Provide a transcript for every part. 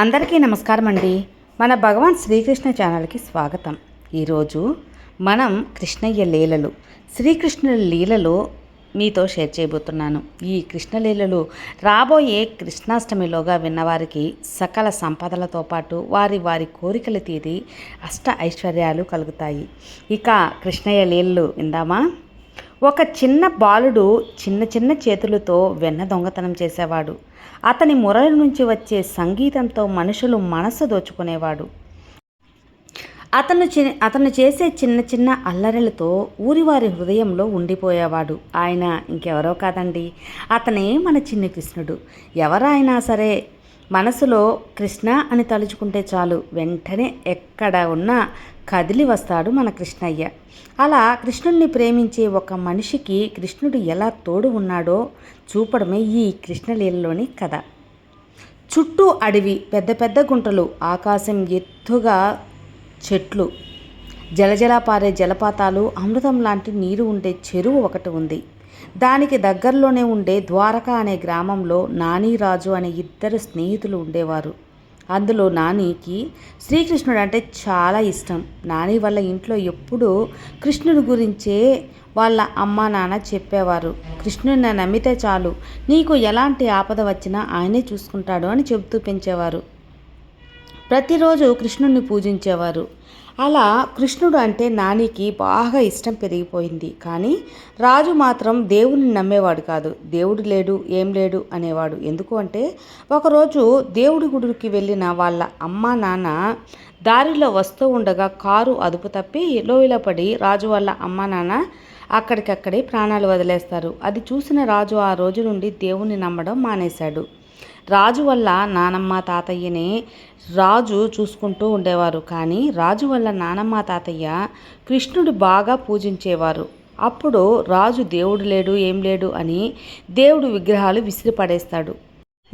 అందరికీ నమస్కారం అండి. మన భగవాన్ శ్రీకృష్ణ ఛానల్కి స్వాగతం. ఈరోజు మనం కృష్ణయ్య లీలలు శ్రీకృష్ణుల లీలలో మీతో షేర్ చేయబోతున్నాను. ఈ కృష్ణ లీలలు రాబోయే కృష్ణాష్టమిలోగా విన్నవారికి సకల సంపదలతో పాటు వారి వారి కోరికలు తీరి అష్ట ఐశ్వర్యాలు కలుగుతాయి. ఇక కృష్ణయ్య లీలలు విందామా? ఒక చిన్న బాలుడు చిన్న చిన్న చేతులతో వెన్న దొంగతనం చేసేవాడు. అతని మురళి నుంచి వచ్చే సంగీతంతో మనుషులు మనసు దోచుకునేవాడు. అతను చి అతను చేసే చిన్న చిన్న అల్లరిలతో ఊరివారి హృదయంలో ఉండిపోయేవాడు. ఆయన ఇంకెవరో కాదండి. అతనే మన చిన్ని కృష్ణుడు. ఎవరైనా సరే మనసులో కృష్ణ అని తలుచుకుంటే చాలు. వెంటనే ఎక్కడ ఉన్నా కదిలి వస్తాడు మన కృష్ణయ్య. అలా కృష్ణుడిని ప్రేమించే ఒక మనిషికి కృష్ణుడు ఎలా తోడు ఉన్నాడో చూపడమే ఈ కృష్ణలీలలోని కథ. చుట్టూ అడవి పెద్ద పెద్ద గుంటలు ఆకాశం ఎత్తుగా చెట్లు. జలజల పారే జలపాతాలు అమృతం లాంటి నీరు ఉండే చెరువు ఒకటి ఉంది. దానికి దగ్గరలోనే ఉండే ద్వారక అనే గ్రామంలో నానీరాజు అనే ఇద్దరు స్నేహితులు ఉండేవారు. అందులో నానికి శ్రీకృష్ణుడు అంటే చాలా ఇష్టం. నాని వాళ్ళ ఇంట్లో ఎప్పుడూ కృష్ణుడి గురించే వాళ్ళ అమ్మ నాన్న చెప్పేవారు. కృష్ణుడిని నమ్మితే చాలు. నీకు ఎలాంటి ఆపద వచ్చినా ఆయనే చూసుకుంటాడు అని చెబుతూ పెంచేవారు. ప్రతిరోజు కృష్ణుడిని పూజించేవారు. అలా కృష్ణుడు అంటే నానికి బాగా ఇష్టం పెరిగిపోయింది. కానీ రాజు మాత్రం దేవుడిని నమ్మేవాడు కాదు. దేవుడు లేడు ఏం లేడు అనేవాడు. ఎందుకు అంటే ఒకరోజు దేవుడి గుడికి వెళ్ళిన వాళ్ళ అమ్మ నాన్న దారిలో వస్తూ ఉండగా కారు అదుపు తప్పి లోయలో పడి రాజు వాళ్ళ అమ్మ నాన్న అక్కడికక్కడే ప్రాణాలు వదిలేస్తారు. అది చూసిన రాజు ఆ రోజు నుండి దేవుణ్ణి నమ్మడం మానేశాడు. రాజు వల్ల నానమ్మ తాతయ్యని రాజు చూసుకుంటూ ఉండేవారు. కానీ రాజు వల్ల నానమ్మ తాతయ్య కృష్ణుడు బాగా పూజించేవారు. అప్పుడు రాజు దేవుడు లేడు ఏం లేడు అని దేవుడు విగ్రహాలు విసిరిపడేస్తాడు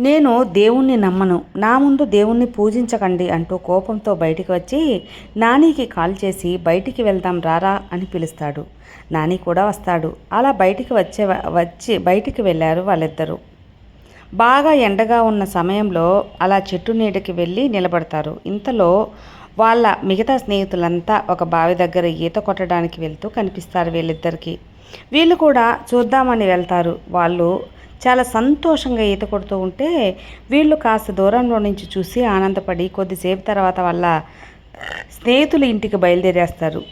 నేను దేవుణ్ణి నమ్మను. నా ముందు దేవుణ్ణి పూజించకండి అంటూ కోపంతో బయటికి వచ్చి నానికి కాల్ చేసి బయటికి వెళ్దాం రారా అని పిలుస్తాడు. నాని కూడా వస్తాడు. అలా బయటికి వచ్చే వచ్చి బయటికి వెళ్ళారు వాళ్ళిద్దరూ. బాగా ఎండగా ఉన్న సమయంలో అలా చెట్టు నీడకి వెళ్ళి నిలబడతారు. ఇంతలో వాళ్ళ మిగతా స్నేహితులంతా ఒక బావి దగ్గర ఈత కొట్టడానికి వెళ్తూ కనిపిస్తారు వీళ్ళిద్దరికీ. వీళ్ళు కూడా చూద్దామని వెళ్తారు. వాళ్ళు చాలా సంతోషంగా ఈత కొడుతూ ఉంటే వీళ్ళు కాస్త దూరంలో నుంచి చూసి ఆనందపడి కొద్దిసేపు తర్వాత వాళ్ళ స్నేహితులు ఇంటికి బయలుదేరేస్తారు.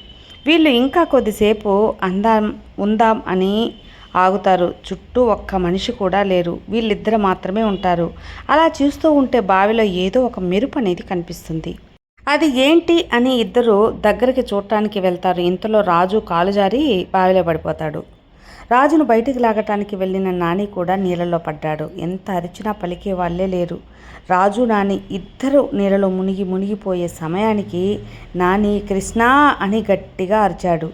వీళ్ళు ఇంకా కొద్దిసేపు అందాం ఉందాం అని ఆగుతారు. చుట్టూ ఒక్క మనిషి కూడా లేరు. వీళ్ళిద్దరు మాత్రమే ఉంటారు. అలా చూస్తూ ఉంటే బావిలో ఏదో ఒక మెరుపు అనేది కనిపిస్తుంది. అది ఏంటి అని ఇద్దరు దగ్గరికి చూడటానికి వెళ్తారు. ఇంతలో రాజు కాలు జారి బావిలో పడిపోతాడు. రాజును బయటికి లాగటానికి వెళ్ళిన నాని కూడా నీళ్ళలో పడ్డాడు. ఎంత అరిచినా పలికే వాళ్ళే లేరు. రాజు నాని ఇద్దరు నీళ్ళలో మునిగి మునిగిపోయే సమయానికి నాని కృష్ణా అని గట్టిగా అరిచాడు.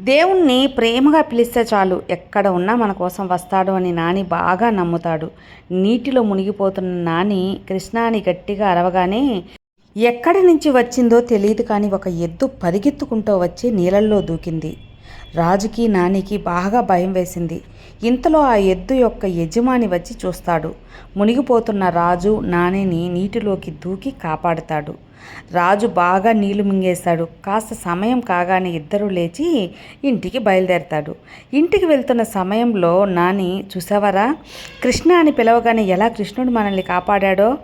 దేవుణ్ణి ప్రేమగా పిలిస్తే చాలు. ఎక్కడ ఉన్నా మన కోసం వస్తాడు అని నాని బాగా నమ్ముతాడు. నీటిలో మునిగిపోతున్న నాని కృష్ణాని గట్టిగా అరవగానే ఎక్కడి నుంచి వచ్చిందో తెలియదు కానీ ఒక ఎద్దు పరిగెత్తుకుంటూ వచ్చి నీళ్ళల్లో దూకింది. రాజుకి నానికి బాగా భయం వేసింది. ఇంతలో ఆ ఎద్దు యొక్క యజమాని వచ్చి చూస్తాడు. మునిగిపోతున్న రాజు నానిని నీటిలోకి దూకి కాపాడుతాడు. రాజు బాగా నీళ్ళు మింగేశాడు కాస్త సమయం కాగానే ఇద్దరు లేచి ఇంటికి బయలుదేరతాడు. ఇంటికి వెళ్తున్న సమయంలో నాని చూసావరా? కృష్ణ అని పిలవగానే ఎలా కృష్ణుడు మనల్ని కాపాడాడో?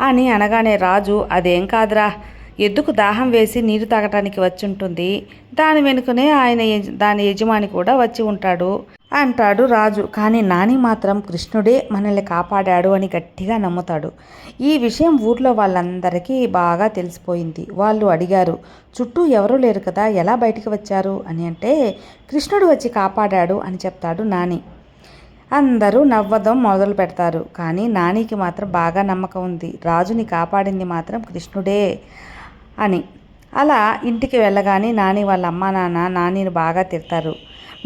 అని అనగానే రాజు అదేం కాదురా. ఎద్దుకు దాహం వేసి నీరు తాగటానికి వచ్చి ఉంటుంది? దాని వెనుకనే ఆయన దాని యజమాని కూడా వచ్చి ఉంటాడు. అంటాడు రాజు. కానీ నాని మాత్రం కృష్ణుడే మనల్ని కాపాడాడు అని గట్టిగా నమ్ముతాడు. ఈ విషయం ఊర్లో వాళ్ళందరికీ బాగా తెలిసిపోయింది. వాళ్ళు అడిగారు చుట్టూ ఎవరూ లేరు కదా ఎలా బయటికి వచ్చారు? అని అంటే కృష్ణుడు వచ్చి కాపాడాడు అని చెప్తాడు నాని. అందరూ నవ్వదం మొదలు పెడతారు. కానీ నానికి మాత్రం బాగా నమ్మకం ఉంది. రాజుని కాపాడింది మాత్రం కృష్ణుడే అని. అలా ఇంటికి వెళ్ళగానే నాని వాళ్ళ అమ్మా నాన్న నానిని బాగా తిడతారు.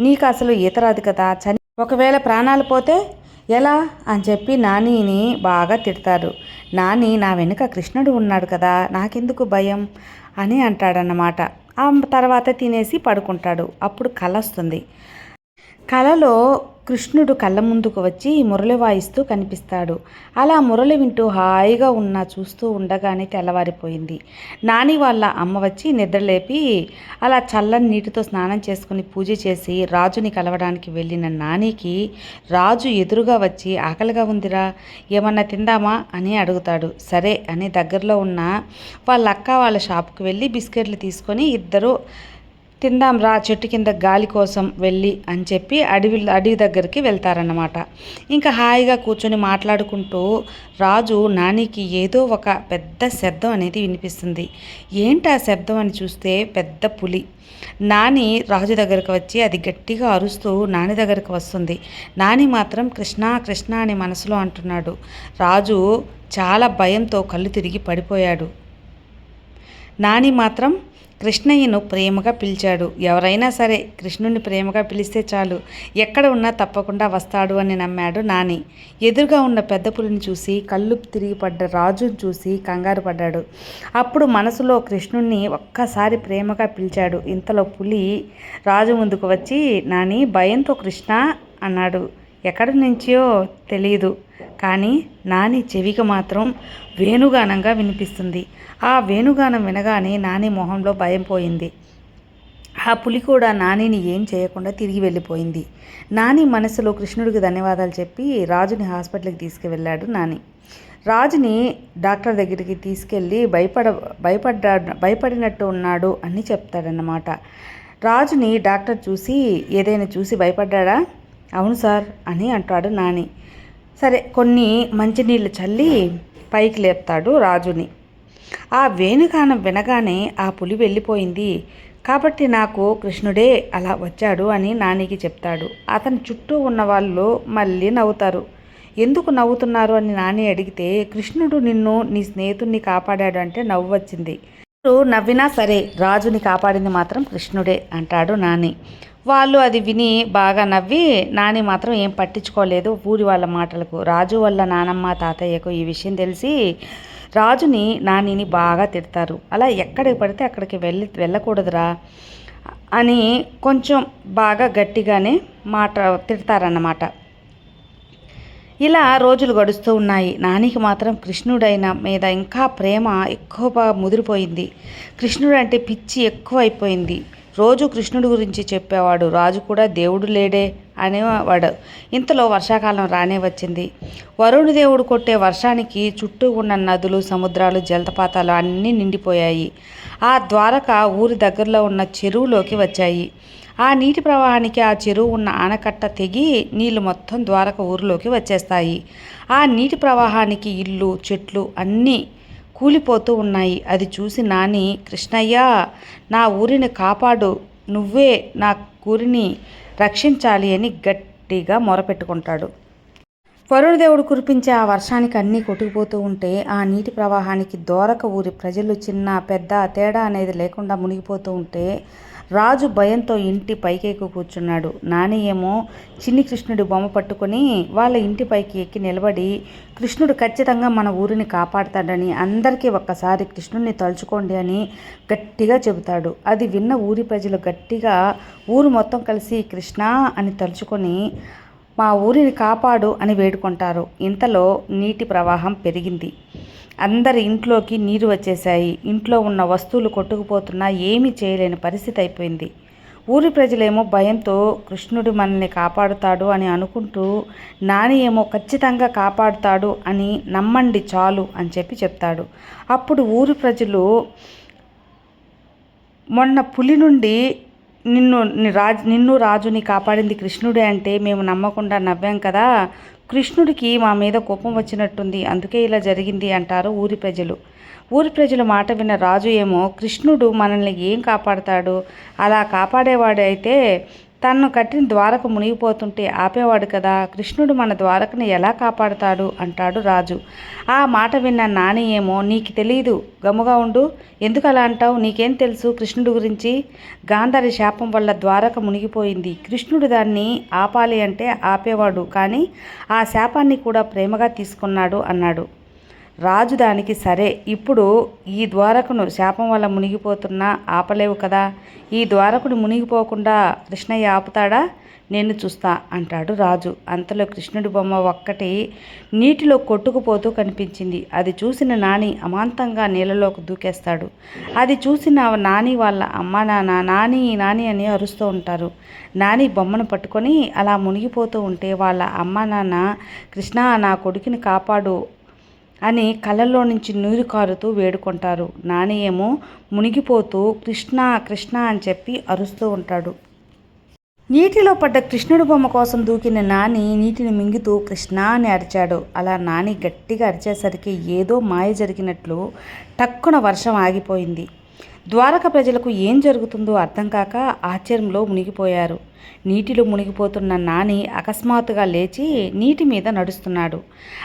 నీకు అసలు ఈత రాదు కదా చని. ఒకవేళ ప్రాణాలు పోతే ఎలా? అని చెప్పి నానిని బాగా తిడతారు. నాని నా వెనుక కృష్ణుడు ఉన్నాడు కదా నాకెందుకు భయం? అని అంటాడన్నమాట. ఆ తర్వాత తినేసి పడుకుంటాడు. అప్పుడు కల వస్తుంది కలలో కృష్ణుడు కళ్ళ ముందుకు వచ్చి మురళి వాయిస్తూ కనిపిస్తాడు. అలా మురళి వింటూ హాయిగా ఉన్న చూస్తూ ఉండగానే తెల్లవారిపోయింది. నాని వాళ్ళ అమ్మ వచ్చి నిద్రలేపి అలా చల్లని నీటితో స్నానం చేసుకుని పూజ చేసి రాజుని కలవడానికి వెళ్ళిన నానికి రాజు ఎదురుగా వచ్చి ఆకలిగా ఉందిరా ఏమన్నా తిందామా అని అడుగుతాడు. సరే అని దగ్గరలో ఉన్న వాళ్ళ అక్క వాళ్ళ షాప్కి వెళ్ళి బిస్కెట్లు తీసుకొని ఇద్దరు తిందాం రా చెట్టు కింద గాలి కోసం వెళ్ళి అని చెప్పి అడవి అడవి దగ్గరికి వెళ్తారన్నమాట. ఇంకా హాయిగా కూర్చొని మాట్లాడుకుంటూ రాజు నానికి ఏదో ఒక పెద్ద శబ్దం అనేది వినిపిస్తుంది. ఏంటి ఆ శబ్దం అని చూస్తే పెద్ద పులి. నాని రాజు దగ్గరకు వచ్చి అది గట్టిగా అరుస్తూ నాని దగ్గరకు వస్తుంది. నాని మాత్రం కృష్ణ కృష్ణ అని మనసులో అంటున్నాడు. రాజు చాలా భయంతో కళ్ళు తిరిగి పడిపోయాడు. నాని మాత్రం కృష్ణయ్యను ప్రేమగా పిలిచాడు. ఎవరైనా సరే కృష్ణుని ప్రేమగా పిలిస్తే చాలు. ఎక్కడ ఉన్నా తప్పకుండా వస్తాడు అని నమ్మాడు నాని. ఎదురుగా ఉన్న పెద్ద పులిని చూసి కళ్ళు తిరిగి పడ్డ రాజును చూసి కంగారు పడ్డాడు. అప్పుడు మనసులో కృష్ణుణ్ణి ఒక్కసారి ప్రేమగా పిలిచాడు. ఇంతలో పులి రాజు ముందుకు వచ్చి నాని భయంతో కృష్ణ అన్నాడు. ఎక్కడి నుంచో తెలియదు కానీ నాని చెవికి మాత్రం వేణుగానంగా వినిపిస్తుంది. ఆ వేణుగానం వినగానే నాని మొహంలో భయం పోయింది. ఆ పులి కూడా నానిని ఏం చేయకుండా తిరిగి వెళ్ళిపోయింది. నాని మనసులో కృష్ణుడికి ధన్యవాదాలు చెప్పి రాజుని హాస్పిటల్కి తీసుకువెళ్ళాడు నాని. రాజుని డాక్టర్ దగ్గరికి తీసుకెళ్ళి భయపడ భయపడ్డా భయపడినట్టు ఉన్నాడు అని చెప్తాడన్నమాట. రాజుని డాక్టర్ చూసి ఏదైనా చూసి భయపడ్డాడా? అవును సార్ అని అంటాడు నాని. సరే కొన్ని మంచినీళ్ళు చల్లి పైకి లేపుతాడు రాజుని. ఆ వేణుగానం వినగానే ఆ పులి వెళ్ళిపోయింది. కాబట్టి నాకు కృష్ణుడే అలా వచ్చాడు అని నానికి చెప్తాడు. అతని చుట్టూ ఉన్న వాళ్ళు మళ్ళీ నవ్వుతారు. ఎందుకు నవ్వుతున్నారు అని నాని అడిగితే కృష్ణుడు నిన్ను నీ స్నేహితుడిని కాపాడాడు అంటే నవ్వు వచ్చింది. నవ్వినా సరే రాజుని కాపాడింది మాత్రం కృష్ణుడే అంటాడు నాని. వాళ్ళు అది విని బాగా నవ్వి నాని మాత్రం ఏం పట్టించుకోలేదు ఊరి వాళ్ళ మాటలకు. రాజు వల్ల నానమ్మ తాతయ్యకు ఈ విషయం తెలిసి రాజుని నానిని బాగా తిడతారు. అలా ఎక్కడికి పడితే అక్కడికి వెళ్ళి వెళ్ళకూడదురా అని కొంచెం బాగా గట్టిగానే మాట తిడతారన్నమాట. ఇలా రోజులు గడుస్తూ ఉన్నాయి. నానికి మాత్రం కృష్ణుడైన మీద ఇంకా ప్రేమ ఎక్కువగా ముదిరిపోయింది. కృష్ణుడు అంటే పిచ్చి ఎక్కువ అయిపోయింది రోజు కృష్ణుడి గురించి చెప్పేవాడు. రాజు కూడా దేవుడు లేడే అనేవాడు. ఇంతలో వర్షాకాలం రానే వచ్చింది. వరుణు దేవుడు కొట్టే వర్షానికి చుట్టూ ఉన్న నదులు సముద్రాలు జలపాతాలు అన్నీ నిండిపోయాయి. ఆ ద్వారక ఊరి దగ్గరలో ఉన్న చెరువులోకి వచ్చాయి. ఆ నీటి ప్రవాహానికి ఆ చెరువు ఉన్న ఆనకట్ట తెగి నీళ్ళు మొత్తం ద్వారక ఊరిలోకి వచ్చేస్తాయి. ఆ నీటి ప్రవాహానికి ఇల్లు చెట్లు అన్నీ కూలిపోతూ ఉన్నాయి. అది చూసి నాని కృష్ణయ్య నా ఊరిని కాపాడు. నువ్వే నా ఊరిని రక్షించాలి అని గట్టిగా మొరపెట్టుకుంటాడు. వరుణదేవుడు కురిపించే ఆ వర్షానికి అన్నీ కొట్టుకుపోతూ ఉంటే ఆ నీటి ప్రవాహానికి దోరక ఊరి ప్రజలు చిన్న పెద్ద తేడా అనేది లేకుండా మునిగిపోతూ ఉంటే రాజు భయంతో ఇంటి పైకెక్కి కూర్చున్నాడు. నాని ఏమో చిన్ని కృష్ణుడి బొమ్మ పట్టుకొని వాళ్ళ ఇంటి పైకి ఎక్కి నిలబడి కృష్ణుడు ఖచ్చితంగా మన ఊరిని కాపాడతాడని అందరికీ ఒక్కసారి కృష్ణుడిని తలుచుకోండి అని గట్టిగా చెబుతాడు. అది విన్న ఊరి ప్రజలు గట్టిగా ఊరు మొత్తం కలిసి కృష్ణ అని తలుచుకొని మా ఊరిని కాపాడు అని వేడుకుంటారు. ఇంతలో నీటి ప్రవాహం పెరిగింది. అందరి ఇంట్లోకి నీరు వచ్చేసాయి ఇంట్లో ఉన్న వస్తువులు కొట్టుకుపోతున్నా ఏమీ చేయలేని పరిస్థితి అయిపోయింది. ఊరి ప్రజలేమో భయంతో కృష్ణుడు మనల్ని కాపాడుతాడు అని అనుకుంటూ నాని ఏమో ఖచ్చితంగా కాపాడుతాడు అని నమ్మండి చాలు అని చెప్పి చెప్తాడు. అప్పుడు ఊరి ప్రజలు మొన్న పులి నుండి నిన్ను రాజు నిన్ను రాజుని కాపాడింది కృష్ణుడే అంటే మేము నమ్మకుండా నవ్వాం కదా. కృష్ణుడికి మా మీద కోపం వచ్చినట్టుంది. అందుకే ఇలా జరిగింది అంటారు ఊరి ప్రజలు. ఊరి ప్రజల మాట విన్న రాజు ఏమో కృష్ణుడు మనల్ని ఏం కాపాడతాడు? అలా కాపాడేవాడైతే తను కట్టిన ద్వారకు మునిగిపోతుంటే ఆపేవాడు కదా కృష్ణుడు మన ద్వారకను ఎలా కాపాడుతాడు? అంటాడు రాజు. ఆ మాట విన్న నాని ఏమో నీకు తెలియదు గముగా ఉండు. ఎందుకు అలా అంటావు? నీకేం తెలుసు కృష్ణుడు గురించి? గాంధారి శాపం వల్ల ద్వారక మునిగిపోయింది. కృష్ణుడు దాన్ని ఆపాలి అంటే ఆపేవాడు కానీ ఆ శాపాన్ని కూడా ప్రేమగా తీసుకున్నాడు అన్నాడు. రాజు దానికి సరే ఇప్పుడు ఈ ద్వారకును శాపం వల్ల మునిగిపోతున్నా ఆపలేవు కదా. ఈ ద్వారకుడు మునిగిపోకుండా కృష్ణయ్య ఆపుతాడా? నేను చూస్తా అంటాడు రాజు. అంతలో కృష్ణుడి బొమ్మ ఒక్కటి నీటిలో కొట్టుకుపోతూ కనిపించింది. అది చూసిన నాని అమాంతంగా నీళ్ళలోకి దూకేస్తాడు. అది చూసిన నాని వాళ్ళ అమ్మ నాన్న నాని నాని అని అరుస్తూ ఉంటారు. నాని బొమ్మను పట్టుకొని అలా మునిగిపోతూ ఉంటే వాళ్ళ అమ్మ నాన్న కృష్ణ నా కొడుకుని కాపాడు అని కళ్ళల్లో నుంచి నీరు కారుతూ వేడుకుంటారు. నాని ఏమో మునిగిపోతూ కృష్ణ కృష్ణ అని చెప్పి అరుస్తూ ఉంటాడు. నీటిలో పడ్డ కృష్ణుడి బొమ్మ కోసం దూకిన నాని నీటిని మింగుతూ కృష్ణ అని అరిచాడు. అలా నాని గట్టిగా అరిచేసరికి ఏదో మాయ జరిగినట్లు టక్కున వర్షం ఆగిపోయింది. ద్వారక ప్రజలకు ఏం జరుగుతుందో అర్థం కాక ఆశ్చర్యంలో మునిగిపోయారు. నీటిలో మునిగిపోతున్న నాని అకస్మాత్తుగా లేచి నీటి మీద నడుస్తున్నాడు.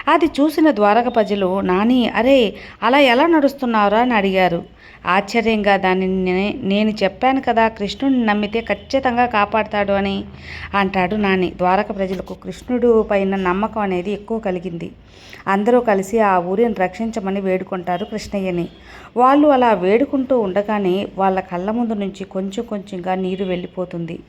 అది చూసిన ద్వారక ప్రజలు నాని అరే అలా ఎలా నడుస్తున్నారా అని అడిగారు. ఆశ్చర్యంగా దానిని నేను చెప్పాను కదా కృష్ణుడిని నమ్మితే ఖచ్చితంగా కాపాడతాడు అని అంటాడు నాని. ద్వారక ప్రజలకు కృష్ణుడు పైన నమ్మకం అనేది ఎక్కువ కలిగింది. అందరూ కలిసి ఆ ఊరిని రక్షించమని వేడుకుంటారు కృష్ణయ్యని. వాళ్ళు అలా వేడుకుంటూ ఉండగానే వాళ్ళ కళ్ళ ముందు నుంచి కొంచెం కొంచెంగా నీరు వెళ్ళిపోతుంది.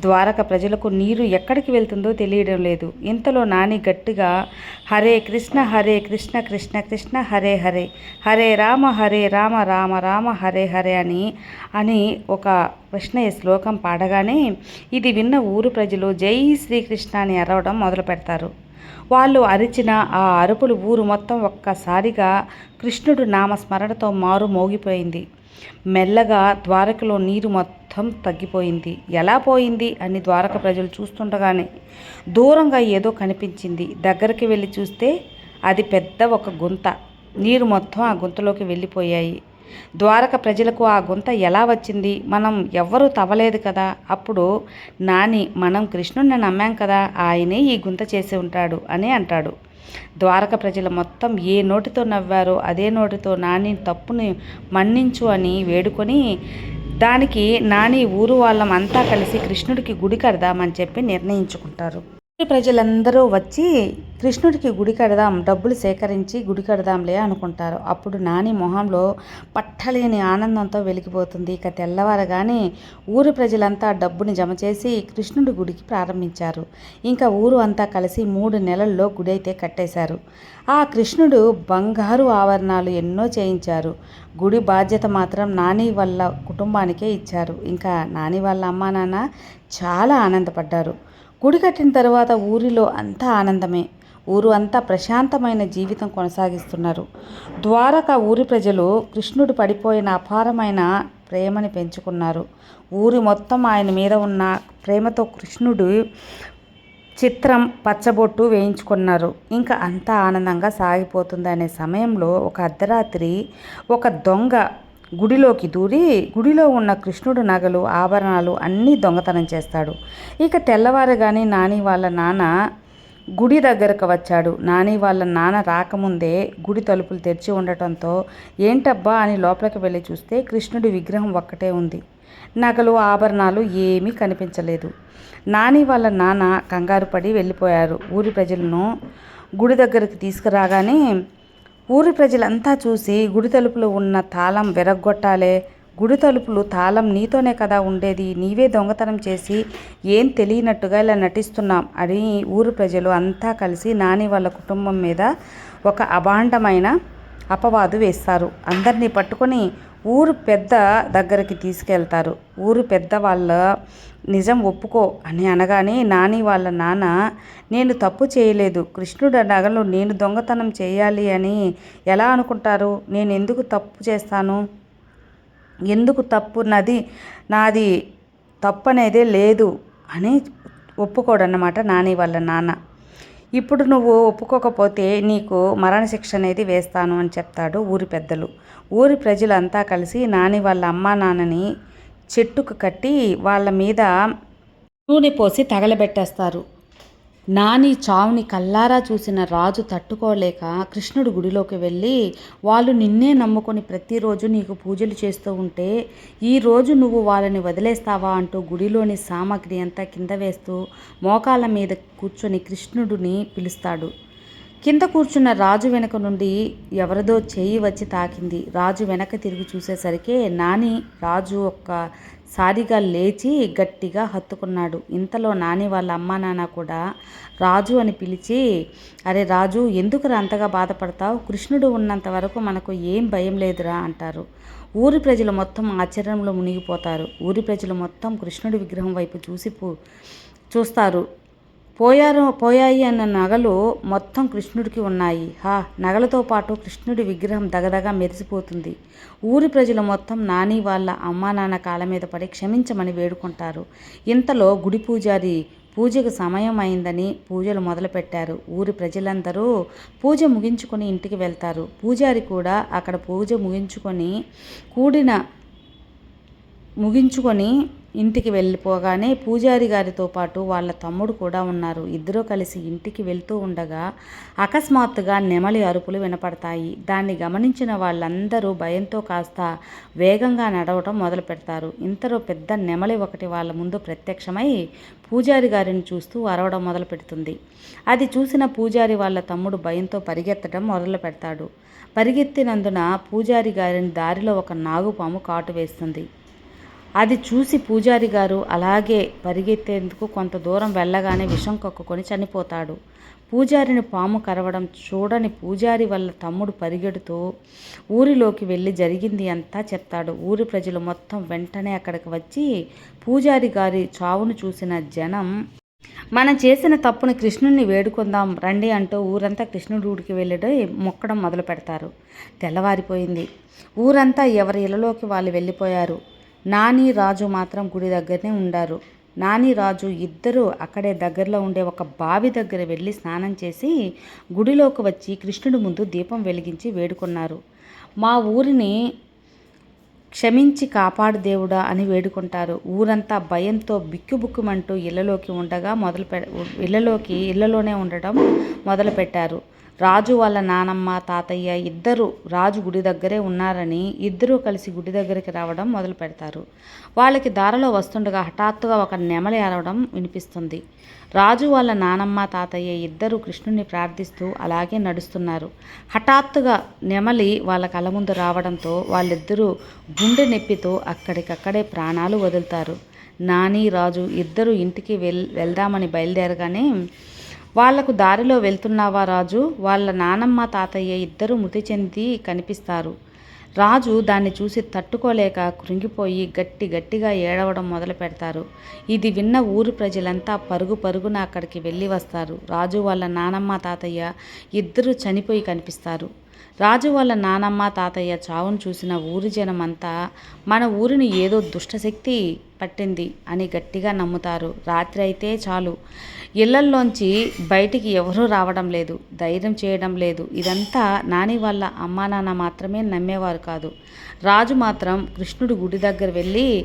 ద్వారక ప్రజలకు నీరు ఎక్కడికి వెళ్తుందో తెలియడం లేదు. ఇంతలో నాని గట్టిగా హరే కృష్ణ హరే కృష్ణ కృష్ణ కృష్ణ హరే హరే హరే రామ హరే రామ రామ రామ హరే హరే అని అని ఒక కృష్ణయ్య శ్లోకం పాడగానే ఇది విన్న ఊరు ప్రజలు జై శ్రీకృష్ణ అని అరవడం మొదలు పెడతారు. వాళ్ళు అరిచిన ఆ అరుపులు ఊరు మొత్తం ఒక్కసారిగా కృష్ణుడు నామస్మరణతో మారు మోగిపోయింది. మెల్లగా ద్వారకలో నీరు మొత్తం తగ్గిపోయింది. ఎలా పోయింది? అని ద్వారక ప్రజలు చూస్తుండగానే దూరంగా ఏదో కనిపించింది. దగ్గరికి వెళ్ళి చూస్తే అది పెద్ద ఒక గుంత. నీరు మొత్తం ఆ గుంతలోకి వెళ్ళిపోయాయి. ద్వారక ప్రజలకు ఆ గుంత ఎలా వచ్చింది? మనం ఎవ్వరూ తవ్వలేదు కదా? అప్పుడు నాని మనం కృష్ణుడిని నమ్మాం కదా? ఆయనే ఈ గుంత చేసి ఉంటాడు అని అంటాడు. ద్వారక ప్రజలు మొత్తం ఏ నోటితో నవ్వారో అదే నోటితో నాని తప్పుని మన్నించు అని వేడుకొని దానికి నాని ఊరు వాళ్ళం అంతా కలిసి కృష్ణుడికి గుడి కడదామని చెప్పి నిర్ణయించుకుంటారు. ప్రజలందరూ వచ్చి కృష్ణుడికి గుడి కడదాం డబ్బులు సేకరించి గుడి కడదాంలే అనుకుంటారు. అప్పుడు నాని మొహంలో పట్టలేని ఆనందంతో వెలిగిపోతుంది. ఇక తెల్లవారగానే ఊరు ప్రజలంతా డబ్బుని జమ చేసి కృష్ణుడి గుడికి ప్రారంభించారు. ఇంకా ఊరు అంతా కలిసి మూడు నెలల్లో గుడి అయితే కట్టేశారు. ఆ కృష్ణుడు బంగారు ఆవరణాలు ఎన్నో చేయించారు. గుడి బాధ్యత మాత్రం నాని వాళ్ళ కుటుంబానికే ఇచ్చారు. ఇంకా నాని వాళ్ళ అమ్మా నాన్న చాలా ఆనందపడ్డారు. గుడి కట్టిన తర్వాత ఊరిలో అంతా ఆనందమే. ఊరు అంతా ప్రశాంతమైన జీవితం కొనసాగిస్తున్నారు. ద్వారక ఊరి ప్రజలు కృష్ణుడు పడిపోయిన అపారమైన ప్రేమని పెంచుకున్నారు. ఊరి మొత్తం ఆయన మీద ఉన్న ప్రేమతో కృష్ణుడు చిత్రం పచ్చబొట్టు వేయించుకున్నారు. ఇంకా అంతా ఆనందంగా సాగిపోతుంది అనే సమయంలో ఒక అర్ధరాత్రి ఒక దొంగ గుడిలోకి దూరి గుడిలో ఉన్న కృష్ణుడు నగలు ఆభరణాలు అన్నీ దొంగతనం చేస్తాడు. ఇక తెల్లవారుగానే నాని వాళ్ళ నాన్న గుడి దగ్గరకు వచ్చాడు. నాని వాళ్ళ నాన్న రాకముందే గుడి తలుపులు తెరిచి ఉండటంతో ఏంటబ్బా అని లోపలికి వెళ్ళి చూస్తే కృష్ణుడి విగ్రహం ఒక్కటే ఉంది. నగలు ఆభరణాలు ఏమీ కనిపించలేదు. నాని వాళ్ళ నాన్న కంగారు పడి వెళ్ళిపోయారు. ఊరి ప్రజలను గుడి దగ్గరికి తీసుకురాగానే ఊరి ప్రజలంతా చూసి గుడి తలుపులో ఉన్న తాళం విరగ్గొట్టాలే. గుడి తలుపులు తాళం నీతోనే కదా ఉండేది. నీవే దొంగతనం చేసి ఏం తెలియనట్టుగా ఇలా నటిస్తున్నాం అని ఊరు ప్రజలు అంతా కలిసి నాని వాళ్ళ కుటుంబం మీద ఒక అభాండమైన అపవాదు వేస్తారు. అందరినీ పట్టుకొని ఊరు పెద్ద దగ్గరికి తీసుకెళ్తారు. ఊరు పెద్ద వాళ్ళ నిజం ఒప్పుకో అని అనగానే నాని వాళ్ళ నాన్న నేను తప్పు చేయలేదు. కృష్ణుడు నగలు నేను దొంగతనం చేయాలి అని ఎలా అనుకుంటారు? నేను ఎందుకు తప్పు చేస్తాను? ఎందుకు తప్పు నాది నాది తప్పు అనేదే లేదు అని ఒప్పుకోడన్నమాట నాని వాళ్ళ నాన్న. ఇప్పుడు నువ్వు ఒప్పుకోకపోతే నీకు మరణశిక్ష అనేది వేస్తాను అని చెప్తాడు ఊరి పెద్దలు. ఊరి ప్రజలంతా కలిసి నాని వాళ్ళ అమ్మా నాన్నని చెట్టుకు కట్టి వాళ్ళ మీద నూనె పోసి తగలబెట్టేస్తారు. నాని చావుని కల్లారా చూసిన రాజు తట్టుకోలేక కృష్ణుడు గుడిలోకి వెళ్ళి వాళ్ళు నిన్నే నమ్ముకొని ప్రతిరోజు నీకు పూజలు చేస్తూ ఉంటే ఈ రోజు నువ్వు వాళ్ళని వదిలేస్తావా? అంటూ గుడిలోని సామాగ్రి అంతా కింద వేస్తూ మోకాల మీద కూర్చొని కృష్ణుడిని పిలుస్తాడు. కింద కూర్చున్న రాజు వెనక నుండి ఎవరిదో చేయి వచ్చి తాకింది. రాజు వెనక తిరిగి చూసేసరికి నాని రాజు ఒక్క సారిగా లేచి గట్టిగా హత్తుకున్నాడు. ఇంతలో నాని వాళ్ళ అమ్మా నాన్న కూడా రాజు అని పిలిచి అరే రాజు ఎందుకురా అంతగా బాధపడతావు? కృష్ణుడు ఉన్నంత వరకు మనకు ఏం భయం లేదురా అంటారు. ఊరి ప్రజలు మొత్తం ఆశ్చర్యంలో మునిగిపోతారు. ఊరి ప్రజలు మొత్తం కృష్ణుడి విగ్రహం వైపు చూసి చూస్తారు. పోయారు పోయాయి అన్న నగలు మొత్తం కృష్ణుడికి ఉన్నాయి. హా నగలతో పాటు కృష్ణుడి విగ్రహం దగదగా మెరిసిపోతుంది. ఊరి ప్రజలు మొత్తం నాని వాళ్ళ అమ్మా నాన్న కాళ్ళ మీద పడి క్షమించమని వేడుకుంటారు. ఇంతలో గుడి పూజారి పూజకు సమయం అయిందని పూజలు మొదలుపెట్టారు. ఊరి ప్రజలందరూ పూజ ముగించుకొని ఇంటికి వెళ్తారు. పూజారి కూడా అక్కడ పూజ ముగించుకొని కూడిన ముగించుకొని ఇంటికి వెళ్ళిపోగానే పూజారి గారితో పాటు వాళ్ళ తమ్ముడు కూడా ఉన్నారు. ఇద్దరూ కలిసి ఇంటికి వెళ్తూ ఉండగా అకస్మాత్తుగా నెమలి అరుపులు వినపడతాయి. దాన్ని గమనించిన వాళ్ళందరూ భయంతో కాస్త వేగంగా నడవటం మొదలు పెడతారు. ఇంతలో పెద్ద నెమలి ఒకటి వాళ్ళ ముందు ప్రత్యక్షమై పూజారి గారిని చూస్తూ అరవడం మొదలు పెడుతుంది. అది చూసిన పూజారి వాళ్ళ తమ్ముడు భయంతో పరిగెత్తడం మొదలు పెడతాడు. పరిగెత్తినందున పూజారి గారిని దారిలో ఒక నాగుపాము కాటు వేస్తుంది. అది చూసి పూజారి గారు అలాగే పరిగెత్తేందుకు కొంత దూరం వెళ్ళగానే విషం కక్కుకొని చనిపోతాడు. పూజారిని పాము కరవడం చూడని పూజారి వల్ల తమ్ముడు పరిగెడుతూ ఊరిలోకి వెళ్ళి జరిగింది అంతా చెప్తాడు. ఊరి ప్రజలు మొత్తం వెంటనే అక్కడికి వచ్చి పూజారి గారి చావును చూసిన జనం మనం చేసిన తప్పుని కృష్ణుడిని వేడుకుందాం రండి అంటూ ఊరంతా కృష్ణుడి ఊడికి మొక్కడం మొదలు పెడతారు తెల్లవారిపోయింది. ఊరంతా ఎవరి ఇళ్ళలోకి వాళ్ళు వెళ్ళిపోయారు? నాని రాజు మాత్రం గుడి దగ్గరనే ఉండారు. నాని రాజు ఇద్దరు అక్కడే దగ్గరలో ఉండే ఒక బావి దగ్గర వెళ్ళి స్నానం చేసి గుడిలోకి వచ్చి కృష్ణుడి ముందు దీపం వెలిగించి వేడుకున్నారు. మా ఊరిని క్షమించి కాపాడు దేవుడా అని వేడుకుంటారు. ఊరంతా భయంతో బిక్కుబుక్కుమంటూ ఇళ్ళలోకి ఉండగా మొదలు పె ఇళ్ళలోకి ఇళ్ళలోనే ఉండడం మొదలుపెట్టారు. రాజు వాళ్ళ నానమ్మ తాతయ్య ఇద్దరు రాజు గుడి దగ్గరే ఉన్నారని ఇద్దరూ కలిసి గుడి దగ్గరికి రావడం మొదలు పెడతారు. వాళ్ళకి దారిలో వస్తుండగా హఠాత్తుగా ఒక నెమలి అరవడం వినిపిస్తుంది. రాజు వాళ్ళ నానమ్మ తాతయ్య ఇద్దరు కృష్ణుని ప్రార్థిస్తూ అలాగే నడుస్తున్నారు. హఠాత్తుగా నెమలి వాళ్ళ కళ్ళ ముందు రావడంతో వాళ్ళిద్దరూ గుండె నొప్పితో అక్కడికక్కడే ప్రాణాలు వదులుతారు. నాని రాజు ఇద్దరు ఇంటికి వెల్ వెళ్దామని బయలుదేరగానే వాళ్ళకు దారిలో వెళ్తున్నావా రాజు? వాళ్ళ నానమ్మ తాతయ్య ఇద్దరు మృతి చెంది కనిపిస్తారు. రాజు దాన్ని చూసి తట్టుకోలేక కృంగిపోయి గట్టి గట్టిగా ఏడవడం మొదలు పెడతారు. ఇది విన్న ఊరు ప్రజలంతా పరుగు పరుగున అక్కడికి వెళ్ళి వస్తారు. రాజు వాళ్ళ నానమ్మ తాతయ్య ఇద్దరు చనిపోయి కనిపిస్తారు. రాజు వాళ్ళ నానమ్మ తాతయ్య చావును చూసిన ఊరి జనం అంతా మన ఊరిని ఏదో దుష్టశక్తి పట్టింది అని గట్టిగా నమ్ముతారు. రాత్రి అయితే చాలు. ఇళ్ళల్లోంచి బయటికి ఎవరూ రావడం లేదు ధైర్యం చేయడం లేదు. ఇదంతా నాని వాళ్ళ అమ్మా నాన్న మాత్రమే నమ్మేవారు కాదు. రాజు మాత్రం కృష్ణుడి గుడి దగ్గర వెళ్ళి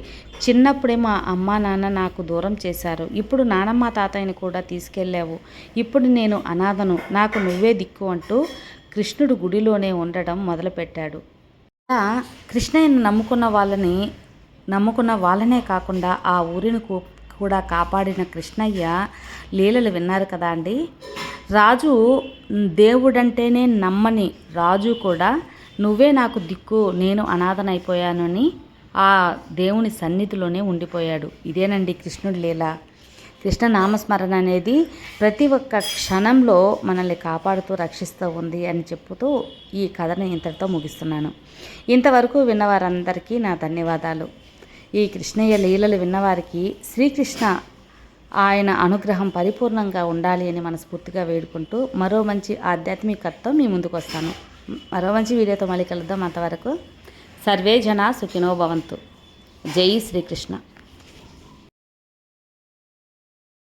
చిన్నప్పుడే మా అమ్మా నాన్న నాకు దూరం చేశారు. ఇప్పుడు నానమ్మ తాతయ్యని కూడా తీసుకెళ్ళావు. ఇప్పుడు నేను అనాథను. నాకు నువ్వే దిక్కు అంటూ కృష్ణుడు గుడిలోనే ఉండడం మొదలుపెట్టాడు. అలా కృష్ణయ్యను నమ్ముకున్న వాళ్ళని నమ్ముకున్న వాళ్ళనే కాకుండా ఆ ఊరిని కూ- కూడా కాపాడిన కృష్ణయ్య లీలలు విన్నారు కదా అండి. రాజు దేవుడంటేనే నమ్మని రాజు కూడా నువ్వే నాకు దిక్కు నేను అనాథనైపోయానని ఆ దేవుని సన్నిధిలోనే ఉండిపోయాడు. ఇదేనండి కృష్ణుడి లీల. కృష్ణ నామస్మరణ అనేది ప్రతి ఒక్క క్షణంలో మనల్ని కాపాడుతూ రక్షిస్తూ ఉంది అని చెప్పుతూ ఈ కథను ఇంతటితో ముగిస్తున్నాను. ఇంతవరకు విన్నవారందరికీ నా ధన్యవాదాలు. ఈ కృష్ణయ్య లీలలు విన్నవారికి శ్రీకృష్ణ ఆయన అనుగ్రహం పరిపూర్ణంగా ఉండాలి అని మనస్ఫూర్తిగా వేడుకుంటూ మరో మంచి ఆధ్యాత్మికతతో మీ ముందుకు వస్తాను. మరో మంచి వీడియోతో మళ్ళీ కలుద్దాం అంతవరకు. సర్వే జన సుఖినో భవంతు. జై శ్రీకృష్ణ.